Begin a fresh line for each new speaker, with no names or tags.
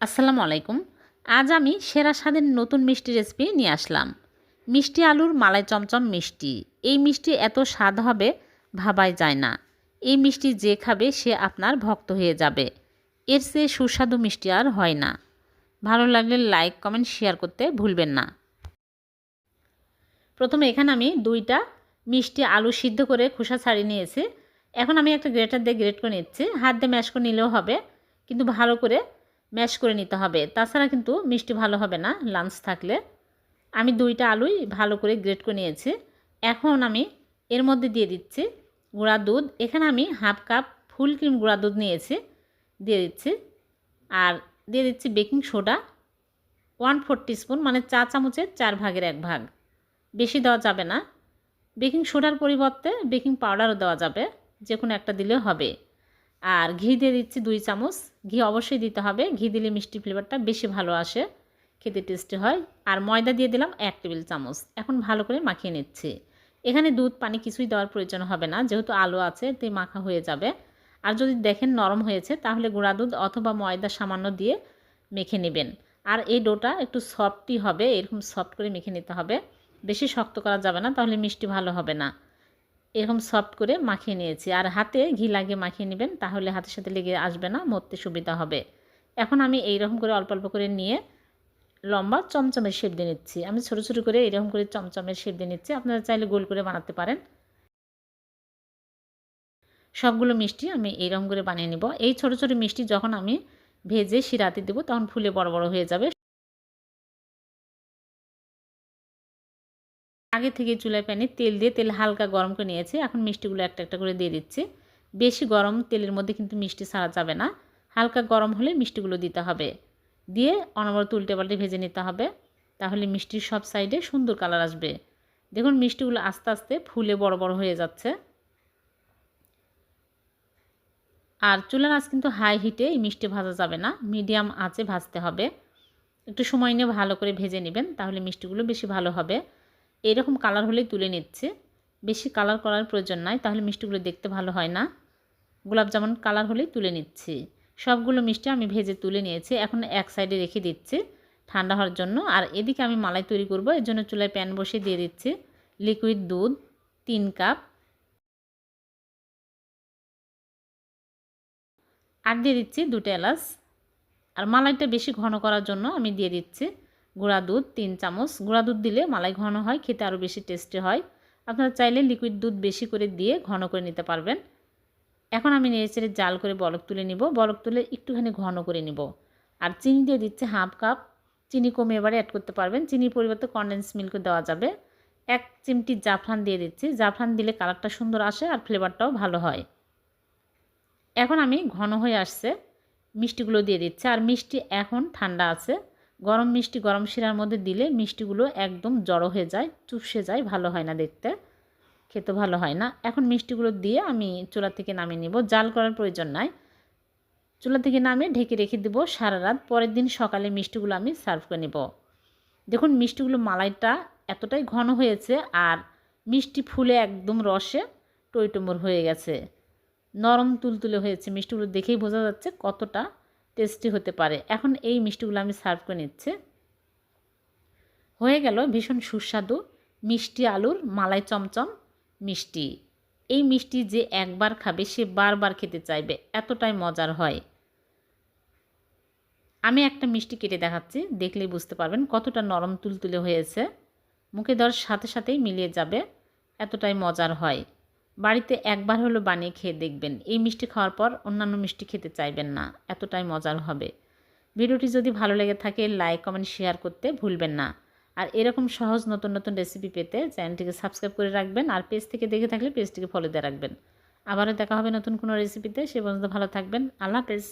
আসসালামু আলাইকুম। আজ আমি সেরা স্বাদের নতুন মিষ্টি রেসিপি নিয়ে আসলাম। মিষ্টি আলুর মালাই চমচম মিষ্টি। এই মিষ্টি এত স্বাদ হবে ভাবাই যায় না। এই মিষ্টি যে খাবে সে আপনার ভক্ত হয়ে যাবে। এর চেয়ে সুস্বাদু মিষ্টি আর হয় না। ভালো লাগলে লাইক, কমেন্ট, শেয়ার করতে ভুলবেন না। প্রথমে এখানে আমি দুইটা মিষ্টি আলু সিদ্ধ করে খোসা ছাড়িয়ে নিয়েছি। এখন আমি একটা গ্রেটার দিয়ে গ্রেট করে নিচ্ছি। হাত দিয়ে ম্যাশ করে নিলেও হবে। কিন্তু ভালো করে ম্যাশ করে নিতে হবে। তাছাড়া কিন্তু মিষ্টি ভালো হবে না, লাঞ্চ থাকলে। আমি দুইটা আলুই ভালো করে গ্রেট করে নিয়েছি। এখন আমি এর মধ্যে দিয়ে দিচ্ছি গুঁড়া দুধ। এখানে আমি হাফ কাপ ফুল ক্রিম গুঁড়া দুধ নিয়েছি, দিয়ে দিচ্ছি। আর দিয়ে দিচ্ছি baking soda, one four spoon মানে চা চামচের চার ভাগের এক ভাগ। বেশি দেওয়া যাবে না। বেকিং সোডার পরিবর্তে বেকিং পাউডারও দেওয়া যাবে যে কোনো একটা দিলেও হবে। আর ঘি দিয়ে দিচ্ছি দুই চামচ। ঘি অবশ্যই দিতে হবে। ঘি দিলে মিষ্টি ফ্লেভারটা বেশি ভালো আসে। খেতে টেস্টি হয়। আর ময়দা দিয়ে দিলাম এক টেবিল চামচ। এখন ভালো করে মাখিয়ে নিচ্ছি। এখানে দুধ, পানি কিছুই দেওয়ার প্রয়োজন হবে না। যেহেতু আলু আছে তে মাখা হয়ে যাবে। আর যদি দেখেন নরম হয়েছে, তাহলে গুঁড়া দুধ অথবা ময়দা সামান্য দিয়ে মেখে নেবেন। আর এই ডোটা একটু সফটই হবে। এরকম সফট করে মেখে নিতে হবে। বেশি শক্ত করা যাবে না, তাহলে মিষ্টি ভালো হবে না। এরকম সফট করে মাখিয়ে নিয়েছি। আর হাতে ঘি লাগিয়ে মাখিয়ে নেবেন, তাহলে হাতের সাথে লেগে আসবে না, মরতে সুবিধা হবে। এখন আমি এই রকম করে অল্প অল্প করে নিয়ে লম্বা চমচমের শেপ দিয়ে নিচ্ছি। আমি ছোটো ছোটো করে এরকম করে চমচমের শেপ দিয়ে নিচ্ছি। আপনারা চাইলে গোল করে বানাতে পারেন। সবগুলো মিষ্টি আমি এইরকম করে বানিয়ে নিব। এই ছোটো ছোটো মিষ্টি যখন আমি ভেজে শিরাতে দেবো, তখন ফুলে বড় বড় হয়ে যাবে। আগে থেকে চুলায় প্যানে তেল দিয়ে তেল হালকা গরম করে নিয়েছি। এখন মিষ্টিগুলো একটা একটা করে দিয়ে দিচ্ছি। বেশি গরম তেলের মধ্যে কিন্তু মিষ্টি ছাড়া যাবে না। হালকা গরম হলে মিষ্টিগুলো দিতে হবে। দিয়ে অনবরত উল্টে পাল্টে ভেজে নিতে হবে। তাহলে মিষ্টির সব সাইডে সুন্দর কালার আসবে। দেখুন মিষ্টিগুলো আস্তে আস্তে ফুলে বড় বড় হয়ে যাচ্ছে। আর চুলার আঁচ কিন্তু হাই হিটে এই মিষ্টি ভাজা যাবে না। মিডিয়াম আঁচে ভাজতে হবে। একটু সময় নিয়ে ভালো করে ভেজে নেবেন, তাহলে মিষ্টিগুলো বেশি ভালো হবে। এরকম কালার হলেই তুলে নিচ্ছে। বেশি কালার করার প্রয়োজন নাই, তাহলে মিষ্টিগুলো দেখতে ভালো হয় না। গোলাপ জামুন কালার হলেই তুলে নিচ্ছি। সবগুলো মিষ্টি আমি ভেজে তুলে নিয়েছি, এখন এক সাইডে রেখে দিচ্ছি ঠান্ডা হওয়ার জন্য। আর এদিকে আমি মালাই তৈরি করব, এর জন্য চুলায় প্যান বসে দিয়ে দিচ্ছি। লিকুইড দুধ, তিন কাপ আর দিয়ে দিচ্ছি দুটো এলাচ। আর মালাইটা বেশি ঘন করার জন্য আমি দিয়ে দিচ্ছি গুঁড়া দুধ তিন চামচ। গুঁড়া দুধ দিলে মালাই ঘন হয়, খেতে আরও বেশি টেস্টি হয়। আপনারা চাইলে লিকুইড দুধ বেশি করে দিয়ে ঘন করে নিতে পারবেন। এখন আমি নেড়েচেড়ে জাল করে বলক তুলে নিব। বলক তুলে একটুখানি ঘন করে নিব। আর চিনি দিয়ে দিচ্ছে হাফ কাপ। চিনি কমে এবারে অ্যাড করতে পারবেন। চিনির পরিবর্তে কন্ডেন্স মিল্কও দেওয়া যাবে। এক চিমটি জাফরান দিয়ে দিচ্ছি। জাফরান দিলে কালারটা সুন্দর আসে আর ফ্লেভারটাও ভালো হয়। এখন আমি ঘন হয়ে আসছে। মিষ্টিগুলো দিয়ে দিচ্ছে। আর মিষ্টি এখন ঠান্ডা আছে। গরম মিষ্টি, গরম শিরার মধ্যে দিলে মিষ্টিগুলো একদম জড়ো হয়ে যায় চুপসে যায়, ভালো হয় না দেখতে। খেতে ভালো হয় না। এখন মিষ্টিগুলো দিয়ে আমি চুলা থেকে নামিয়ে নিব। জাল করার প্রয়োজন নাই। চুলা থেকে নামিয়ে ঢেকে রেখে দেবো সারা রাত। পরের দিন সকালে মিষ্টিগুলো আমি সার্ভ করে নেব। দেখুন, মিষ্টিগুলো মালাইটা এতটাই ঘন হয়েছে আর মিষ্টি ফুলে একদম রসে টইটুমোর হয়ে গেছে। নরম তুলতুলে হয়েছে। মিষ্টিগুলো দেখেই বোঝা যাচ্ছে কতটা টেস্টি হতে পারে। এখন এই মিষ্টিগুলো আমি সার্ভ করে নিচ্ছি। হয়ে গেল ভীষণ সুস্বাদু মিষ্টি আলুর মালাই চমচম মিষ্টি। এই মিষ্টি যে একবার খাবে, সে বারবার খেতে চাইবে। এতটাই মজার হয়। আমি একটা মিষ্টি কেটে দেখাচ্ছি, দেখলেই বুঝতে পারবেন কতটা নরম তুলতুলে হয়েছে। মুখে দেওয়ার সাথে সাথেই মিলিয়ে যাবে, এতটাই মজার হয়। বাড়িতে একবার হলো বানিয়ে খেয়ে দেখবেন। এই মিষ্টি খাওয়ার পর অন্যান্য মিষ্টি খেতে চাইবেন না। এতটাই মজার হবে। ভিডিওটি যদি ভালো লেগে থাকে লাইক কমেন্ট শেয়ার করতে ভুলবেন না। আর এরকম সহজ নতুন নতুন রেসিপি পেতে চ্যানেলটিকে সাবস্ক্রাইব করে রাখবেন আর পেজ থেকে দেখে থাকলে পেজটিকে ফলো দিয়ে রাখবেন। আবারও দেখা হবে নতুন কোনো রেসিপিতে সে পর্যন্ত ভালো থাকবেন। আল্লাহ হাফেজ।